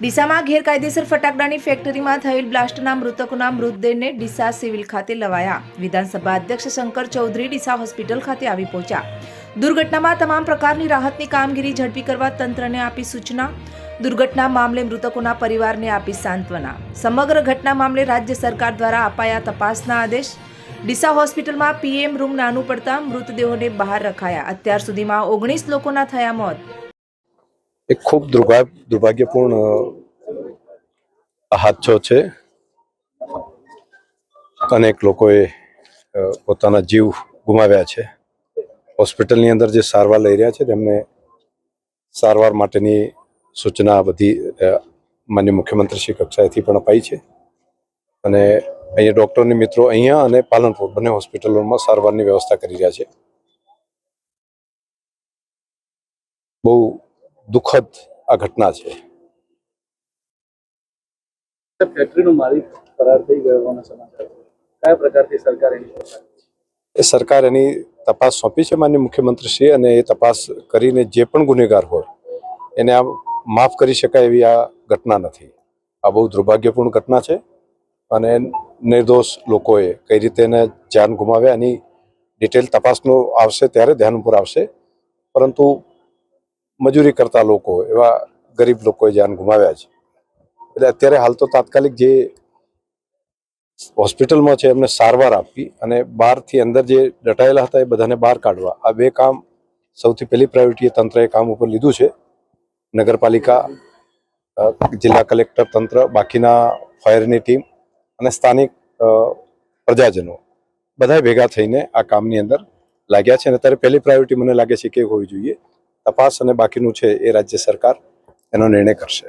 ડીસામાં ગેરકાયદેસર ફટાકડાની ફેક્ટરીમાં થયેલ બ્લાસ્ટના મૃતકોના મૃતદેહને ડીસા સિવિલ ખાતે લવાયા. વિધાનસભા અધ્યક્ષ શંકર ચૌધરી ડીસા હોસ્પિટલ ખાતે આવી પહોંચ્યા. દુર્ઘટનામાં તમામ પ્રકારની રાહતની કામગીરી ઝડપી કરવા તંત્રને આપી સૂચના. દુર્ઘટના મામલે મૃતકોના પરિવારને આપી સાંત્વના. સમગ્ર ઘટના મામલે રાજ્ય સરકાર દ્વારા અપાયા તપાસના આદેશ. ડીસા હોસ્પિટલમાં પીએમ રૂમ નાનું પડતા મૃતદેહોને બહાર રખાયા. અત્યાર સુધીમાં ઓગણીસ લોકોના થયા મોત. એક ખૂબ દુર્ભા, દુર્ભાગ્યપૂર્ણ હાદસો છે. અનેક લોકોએ પોતાના જીવ ગુમાવ્યા છે. હોસ્પિટલની અંદર જે સારવાર લઈ રહ્યા છે, તેમને સારવાર માટેની સૂચના બધી માન્ય મુખ્યમંત્રી શ્રી કક્ષાએથી પણ અપાઈ છે. અને અહીંયા ડૉક્ટરની મિત્રો અહીંયા અને પાલનપુર બંને હોસ્પિટલોમાં સારવારની વ્યવસ્થા કરી રહ્યા છે. બહુ દુઃખદ આ ઘટના છે. ફેક્ટરીનો માલિક ફરાર થઈ ગયો હોવાના સમાચાર કયા પ્રકારથી સરકાર એની એ સરકાર એની તપાસ સોંપી છે માન્ય મુખ્યમંત્રીશ્રી અને એ તપાસ કરીને જે પણ ગુનેગાર હોય એને આ માફ કરી શકાય એવી આ ઘટના નથી. આ બહુ દુર્ભાગ્યપૂર્ણ ઘટના છે અને નિર્દોષ લોકોએ કઈ રીતે એને જાન ગુમાવ્યા એની ડિટેલ તપાસનું આવશે ત્યારે ધ્યાન ઉપર આવશે. પરંતુ મજૂરી કરતા લોકો, એવા ગરીબ લોકોએ જાન ગુમાવ્યા છે. એટલે અત્યારે હાલ તો તાત્કાલિક જે હોસ્પિટલમાં છે, એમને સારવાર આપવી અને બહારથી અંદર જે ડટાયેલા હતા એ બધાને બહાર કાઢવા. આ બે કામ સૌથી પહેલી પ્રાયોરિટી તંત્રએ કામ ઉપર લીધું છે. નગરપાલિકા જિલ્લા કલેક્ટર તંત્ર, બાકીના ફાયરની ટીમ અને સ્થાનિક પ્રજાજનો બધા ભેગા થઈને આ કામની અંદર લાગ્યા છે અને અત્યારે પહેલી પ્રાયોરિટી મને લાગે છે કે હોવી જોઈએ. તપાસ અને બાકીનું છે એ રાજ્ય સરકાર એનો નિર્ણય કરશે.